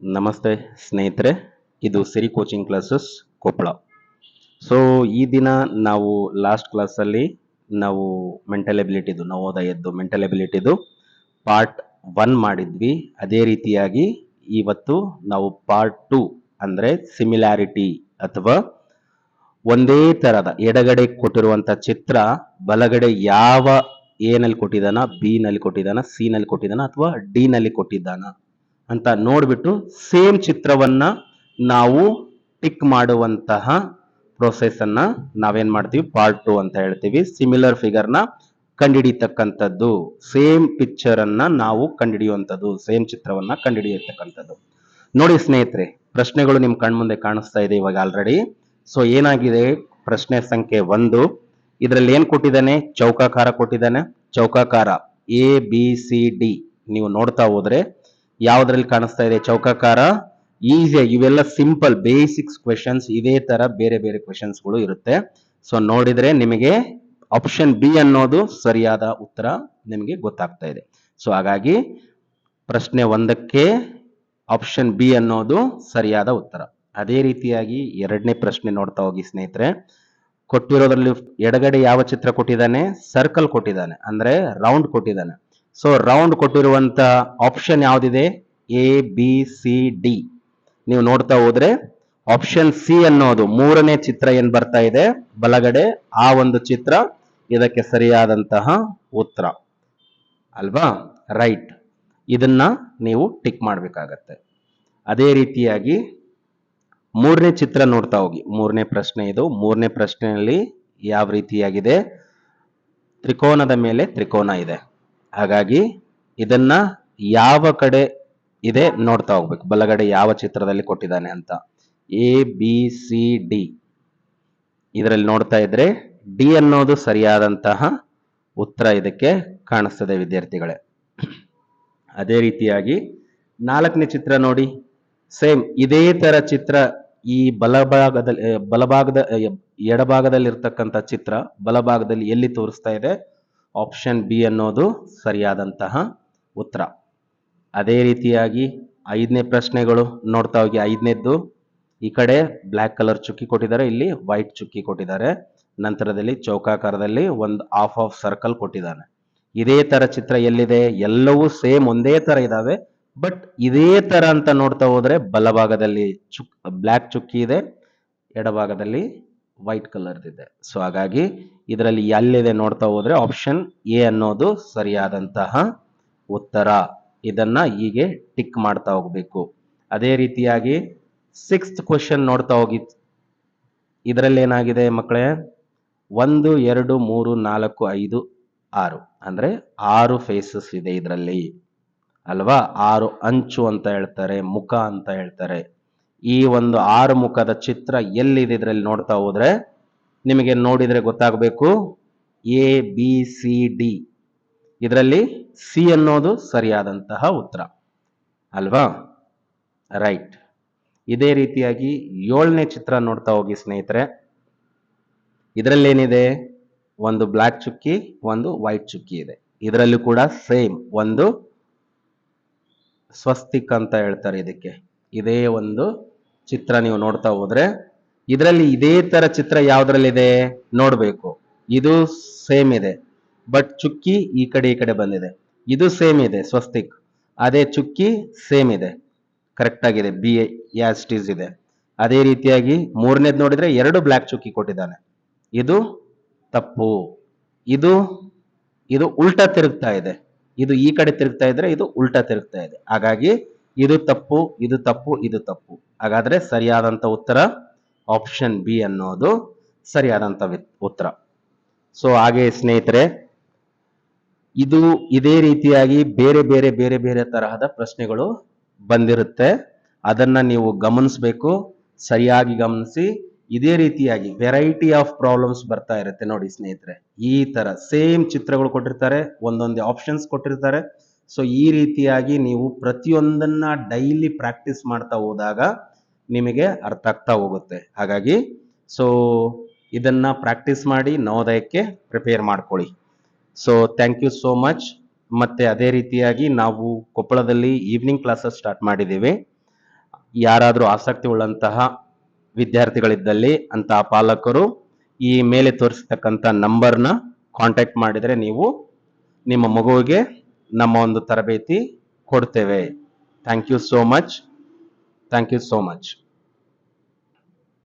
ನಮಸ್ತೆ ಸ್ನೇಹಿತರೆ, ಇದು Siri coaching classes Koppal so ಈ ದಿನ ನಾವು ಲಾಸ್ಟ್ ಕ್ಲಾಸಲ್ಲಿ ನಾವು ಮೆಂಟಲ್ ಎಬಿಲಿಟಿದು ನವೋದಯದ್ದು ಮೆಂಟಲ್ ಎಬಿಲಿಟಿದು ಪಾರ್ಟ್ ಒನ್ ಮಾಡಿದ್ವಿ. ಅದೇ ರೀತಿಯಾಗಿ ಇವತ್ತು ನಾವು ಪಾರ್ಟ್ ಟು ಅಂದರೆ ಸಿಮಿಲ್ಯಾರಿಟಿ ಅಥವಾ ಒಂದೇ ಥರದ ಎಡಗಡೆ ಕೊಟ್ಟಿರುವಂಥ ಚಿತ್ರ, ಬಲಗಡೆ ಯಾವ ಏನಲ್ಲಿ ನಲ್ಲಿ ಕೊಟ್ಟಿದ್ದಾನ ಬಿ ನಲ್ಲಿ ಕೊಟ್ಟಿದ್ದಾನ ಸಿ ಕೊಟ್ಟಿದ್ದಾನ ಅಥವಾ ಡಿ ನಲ್ಲಿ ಕೊಟ್ಟಿದ್ದಾನ. ಅಂತ ನೋಡ್ಬಿಟ್ಟು ಸೇಮ್ ಚಿತ್ರವನ್ನ ನಾವು ಟಿಕ್ ಮಾಡುವಂತಹ ಪ್ರೊಸೆಸ್ ಅನ್ನ ನಾವೇನ್ ಮಾಡ್ತೀವಿ? ಪಾರ್ಟ್ ಟು ಅಂತ ಹೇಳ್ತೀವಿ. ಸಿಮಿಲರ್ ಫಿಗರ್ನ ಕಂಡಿಡಿತಕ್ಕಂಥದ್ದು. ಸೇಮ್ ಪಿಕ್ಚರ್ ಅನ್ನ ನಾವು ಕಂಡಿಡಿಯುವಂಥದ್ದು. ಸೇಮ್ ಚಿತ್ರವನ್ನ ಕಂಡಿಡಿಯತಕ್ಕಂಥದ್ದು. ನೋಡಿ ಸ್ನೇಹಿತರೆ, ಪ್ರಶ್ನೆಗಳು ನಿಮ್ ಕಣ್ಮುಂದೆ ಕಾಣಿಸ್ತಾ ಇದೆ ಇವಾಗ ಆಲ್ರೆಡಿ ಸೊ ಏನಾಗಿದೆ? ಪ್ರಶ್ನೆ ಸಂಖ್ಯೆ ಒಂದು. ಇದರಲ್ಲಿ ಏನ್ ಕೊಟ್ಟಿದ್ದಾನೆ? ಚೌಕಾಕಾರ ಕೊಟ್ಟಿದ್ದಾನೆ. ಚೌಕಾಕಾರ ಎ ಬಿ ಸಿ ಡಿ ನೀವು ನೋಡ್ತಾ ಹೋದ್ರೆ ಯಾವ್ದ್ರಲ್ಲಿ ಕಾಣಿಸ್ತಾ ಇದೆ? ಚೌಕಾಕಾರ ಈಸಿಯಾಗಿ ಇವೆಲ್ಲ ಸಿಂಪಲ್ ಬೇಸಿಕ್ಸ್ ಕ್ವೆಶನ್ಸ್ ಇದೇ ತರ ಬೇರೆ ಬೇರೆ ಕ್ವೆಶನ್ಸ್ಗಳು ಇರುತ್ತೆ. ಸೊ ನೋಡಿದ್ರೆ ನಿಮಗೆ ಆಪ್ಷನ್ ಬಿ ಅನ್ನೋದು ಸರಿಯಾದ ಉತ್ತರ ನಿಮಗೆ ಗೊತ್ತಾಗ್ತಾ ಇದೆ. ಸೊ ಹಾಗಾಗಿ ಪ್ರಶ್ನೆ ಒಂದಕ್ಕೆ ಆಪ್ಷನ್ ಬಿ ಅನ್ನೋದು ಸರಿಯಾದ ಉತ್ತರ. ಅದೇ ರೀತಿಯಾಗಿ ಎರಡನೇ ಪ್ರಶ್ನೆ ನೋಡ್ತಾ ಹೋಗಿ ಸ್ನೇಹಿತರೆ. ಕೊಟ್ಟಿರೋದ್ರಲ್ಲಿ ಎಡಗಡೆ ಯಾವ ಚಿತ್ರ ಕೊಟ್ಟಿದ್ದಾನೆ? ಸರ್ಕಲ್ ಕೊಟ್ಟಿದ್ದಾನೆ. ಅಂದ್ರೆ ರೌಂಡ್ ಕೊಟ್ಟಿದ್ದಾನೆ. ಸೊ ರೌಂಡ್ ಕೊಟ್ಟಿರುವಂತ ಆಪ್ಷನ್ ಯಾವುದಿದೆ? ಎ ಬಿ ಸಿ ಡಿ ನೀವು ನೋಡ್ತಾ ಹೋದ್ರೆ ಆಪ್ಷನ್ ಸಿ ಅನ್ನೋದು ಮೂರನೇ ಚಿತ್ರ ಏನ್ ಬರ್ತಾ ಇದೆ? ಬಲಗಡೆ, ಆ ಒಂದು ಚಿತ್ರ, ಇದಕ್ಕೆ ಸರಿಯಾದಂತಹ ಉತ್ತರ. ಅಲ್ವಾ? ರೈಟ್ ಇದನ್ನ ನೀವು ಟಿಕ್ ಮಾಡಬೇಕಾಗತ್ತೆ. ಅದೇ ರೀತಿಯಾಗಿ ಮೂರನೇ ಚಿತ್ರ ನೋಡ್ತಾ ಹೋಗಿ. ಮೂರನೇ ಪ್ರಶ್ನೆ ಇದು. ಮೂರನೇ ಪ್ರಶ್ನೆಯಲ್ಲಿ ಯಾವ ರೀತಿಯಾಗಿದೆ? ತ್ರಿಕೋನದ ಮೇಲೆ ತ್ರಿಕೋನ ಇದೆ. ಹಾಗಾಗಿ ಇದನ್ನ ಯಾವ ಕಡೆ ಇದೆ ನೋಡ್ತಾ ಹೋಗ್ಬೇಕು. ಬಲಗಡೆ ಯಾವ ಚಿತ್ರದಲ್ಲಿ ಕೊಟ್ಟಿದ್ದಾನೆ ಅಂತ. ಎ ಬಿ ಸಿ ಡಿ ಇದರಲ್ಲಿ ನೋಡ್ತಾ ಇದ್ರೆ ಡಿ ಅನ್ನೋದು ಸರಿಯಾದಂತಹ ಉತ್ತರ ಇದಕ್ಕೆ ಕಾಣಿಸ್ತದೆ ವಿದ್ಯಾರ್ಥಿಗಳೇ. ಅದೇ ರೀತಿಯಾಗಿ ನಾಲ್ಕನೇ ಚಿತ್ರ ನೋಡಿ. ಸೇಮ್ ಇದೇ ತರ ಚಿತ್ರ ಈ ಬಲಭಾಗದಲ್ಲಿ, ಬಲಭಾಗದ ಎಡಭಾಗದಲ್ಲಿ ಇರ್ತಕ್ಕಂಥ ಚಿತ್ರ ಬಲಭಾಗದಲ್ಲಿ ಎಲ್ಲಿ ತೋರಿಸ್ತಾ ಇದೆ? ಆಪ್ಷನ್ ಬಿ ಅನ್ನೋದು ಸರಿಯಾದಂತಹ ಉತ್ತರ. ಅದೇ ರೀತಿಯಾಗಿ ಐದನೇ ಪ್ರಶ್ನೆಗಳು ನೋಡ್ತಾ ಹೋಗಿ, ಐದನೇದ್ದು. ಈ ಕಡೆ ಬ್ಲ್ಯಾಕ್ ಕಲರ್ ಚುಕ್ಕಿ ಕೊಟ್ಟಿದ್ದಾರೆ, ಇಲ್ಲಿ ವೈಟ್ ಚುಕ್ಕಿ ಕೊಟ್ಟಿದ್ದಾರೆ. ನಂತರದಲ್ಲಿ ಚೌಕಾಕಾರದಲ್ಲಿ ಒಂದು ಹಾಫ್ ಆಫ್ ಸರ್ಕಲ್ ಕೊಟ್ಟಿದ್ದಾನೆ. ಇದೇ ತರ ಚಿತ್ರ ಎಲ್ಲಿದೆ? ಎಲ್ಲವೂ ಸೇಮ್ ಒಂದೇ ತರ ಇದಾವೆ. ಬಟ್ ಇದೇ ತರ ಅಂತ ನೋಡ್ತಾ ಹೋದ್ರೆ ಬಲಭಾಗದಲ್ಲಿ ಚುಕ್ ಬ್ಲ್ಯಾಕ್ ಚುಕ್ಕಿ ಇದೆ, ಎಡಭಾಗದಲ್ಲಿ ವೈಟ್ ಕಲರ್ ಇದೆ ಸೊ ಹಾಗಾಗಿ ಇದರಲ್ಲಿ ಎಲ್ಲಿದೆ ನೋಡ್ತಾ ಹೋದ್ರೆ ಆಪ್ಷನ್ ಎ ಅನ್ನೋದು ಸರಿಯಾದಂತಹ ಉತ್ತರ. ಇದನ್ನ ಹೀಗೆ ಟಿಕ್ ಮಾಡ್ತಾ ಹೋಗ್ಬೇಕು. ಅದೇ ರೀತಿಯಾಗಿ ಸಿಕ್ಸ್ತ್ ಕ್ವಶನ್ ನೋಡ್ತಾ ಹೋಗಿ. ಇದರಲ್ಲಿ ಏನಾಗಿದೆ ಮಕ್ಕಳೇ? ಒಂದು, ಎರಡು, ಮೂರು, ನಾಲ್ಕು, ಐದು, ಆರು. ಅಂದ್ರೆ ಆರು ಫೇಸಸ್ ಇದೆ ಇದರಲ್ಲಿ. ಅಲ್ವಾ? ಆರು ಅಂಚು ಅಂತ ಹೇಳ್ತಾರೆ, ಮುಖ ಅಂತ ಹೇಳ್ತಾರೆ. ಈ ಒಂದು ಆರು ಮುಖದ ಚಿತ್ರ ಎಲ್ಲಿದೆ ಇದರಲ್ಲಿ ನೋಡ್ತಾ ಹೋದ್ರೆ ನಿಮಗೆ ನೋಡಿದ್ರೆ ಗೊತ್ತಾಗಬೇಕು. A, B, C, D. ಇದರಲ್ಲಿ ಸಿ ಅನ್ನೋದು ಸರಿಯಾದಂತಹ ಉತ್ತರ. ಅಲ್ವಾ? ರೈಟ್. ಇದೇ ರೀತಿಯಾಗಿ ಏಳನೇ ಚಿತ್ರ ನೋಡ್ತಾ ಹೋಗಿ ಸ್ನೇಹಿತರೆ. ಇದರಲ್ಲಿ ಏನಿದೆ ಒಂದು ಬ್ಲ್ಯಾಕ್ ಚುಕ್ಕಿ, ಒಂದು ವೈಟ್ ಚುಕ್ಕಿ ಇದೆ. ಇದರಲ್ಲೂ ಕೂಡ ಸೇಮ್ ಒಂದು ಸ್ವಸ್ತಿಕ್ ಅಂತ ಹೇಳ್ತಾರೆ ಇದಕ್ಕೆ. ಇದೇ ಒಂದು ಚಿತ್ರ ನೀವು ನೋಡ್ತಾ ಹೋದ್ರೆ. ಇದರಲ್ಲಿ ಇದೇ ತರ ಚಿತ್ರ ಯಾವ್ದ್ರಲ್ಲಿದೆ? ನೋಡ್ಬೇಕು. ಇದು ಸೇಮ್ ಇದೆ. ಬಟ್ ಚುಕ್ಕಿ ಈ ಕಡೆ ಈ ಕಡೆ ಬಂದಿದೆ. ಇದು ಸೇಮ್ ಇದೆ, ಸ್ವಸ್ತಿಕ್. ಅದೇ ಚುಕ್ಕಿ ಸೇಮ್ ಇದೆ. ಕರೆಕ್ಟ್ ಆಗಿದೆ. ಬಿ ಯಾಸ್ಟೀಸ್ ಇದೆ. ಅದೇ ರೀತಿಯಾಗಿ ಮೂರನೇದು ನೋಡಿದ್ರೆ ಎರಡು ಬ್ಲ್ಯಾಕ್ ಚುಕ್ಕಿ ಕೊಟ್ಟಿದ್ದಾನೆ. ಇದು ತಪ್ಪು. ಇದು ಇದು ಉಲ್ಟಾ ತಿರುಗ್ತಾ ಇದೆ. ಇದು ಈ ಕಡೆ ತಿರುಗ್ತಾ ಇದ್ರೆ ಇದು ಉಲ್ಟಾ ತಿರುಗ್ತಾ ಇದೆ. ಹಾಗಾಗಿ ಇದು ತಪ್ಪು ಇದು ತಪ್ಪು ಇದು ತಪ್ಪು. ಹಾಗಾದ್ರೆ ಸರಿಯಾದಂತ ಉತ್ತರ ಆಪ್ಷನ್ ಬಿ ಅನ್ನೋದು ಸರಿಯಾದಂತ ಉತ್ತರ. ಸೊ ಹಾಗೆ ಸ್ನೇಹಿತರೆ, ಇದು ಇದೇ ರೀತಿಯಾಗಿ ಬೇರೆ ಬೇರೆ ಬೇರೆ ಬೇರೆ ತರಹದ ಪ್ರಶ್ನೆಗಳು ಬಂದಿರುತ್ತೆ. ಅದನ್ನ ನೀವು ಗಮನಿಸಬೇಕು, ಸರಿಯಾಗಿ ಗಮನಿಸಿ. ಇದೇ ರೀತಿಯಾಗಿ ವೆರೈಟಿ ಆಫ್ ಪ್ರಾಬ್ಲಮ್ಸ್ ಬರ್ತಾ ಇರುತ್ತೆ ನೋಡಿ ಸ್ನೇಹಿತರೆ. ಈ ತರ ಸೇಮ್ ಚಿತ್ರಗಳು ಕೊಟ್ಟಿರ್ತಾರೆ, ಒಂದೊಂದೇ ಆಪ್ಷನ್ಸ್ ಕೊಟ್ಟಿರ್ತಾರೆ. ಸೊ ಈ ರೀತಿಯಾಗಿ ನೀವು ಪ್ರತಿಯೊಂದನ್ನ ಡೈಲಿ ಪ್ರಾಕ್ಟೀಸ್ ಮಾಡ್ತಾ ಹೋದಾಗ ನಿಮಗೆ ಅರ್ಥ ಆಗ್ತಾ ಹೋಗುತ್ತೆ. ಹಾಗಾಗಿ ಸೊ ಇದನ್ನ ಪ್ರಾಕ್ಟೀಸ್ ಮಾಡಿ ನವೋದಯಕ್ಕೆ ಪ್ರಿಪೇರ್ ಮಾಡ್ಕೊಳ್ಳಿ. So thank you so much ಮತ್ತೆ ಅದೇ ರೀತಿಯಾಗಿ ನಾವು ಕೊಪ್ಪಳದಲ್ಲಿ ಈವ್ನಿಂಗ್ ಕ್ಲಾಸಸ್ ಸ್ಟಾರ್ಟ್ ಮಾಡಿದ್ದೀವಿ. ಯಾರಾದರೂ ಆಸಕ್ತಿ ಉಳ್ಳಂತಹ ವಿದ್ಯಾರ್ಥಿಗಳಿದ್ದಲ್ಲಿ ಅಂತಹ ಪಾಲಕರು ಈ ಮೇಲೆ ತೋರಿಸ್ತಕ್ಕಂಥ ನಂಬರ್ನ ಕಾಂಟ್ಯಾಕ್ಟ್ ಮಾಡಿದರೆ ನೀವು ನಿಮ್ಮ ಮಗುವಿಗೆ ನಮ್ಮ ಒಂದು ತರಬೇತಿ ಕೊಡ್ತೇವೆ. Thank you so much thank you so much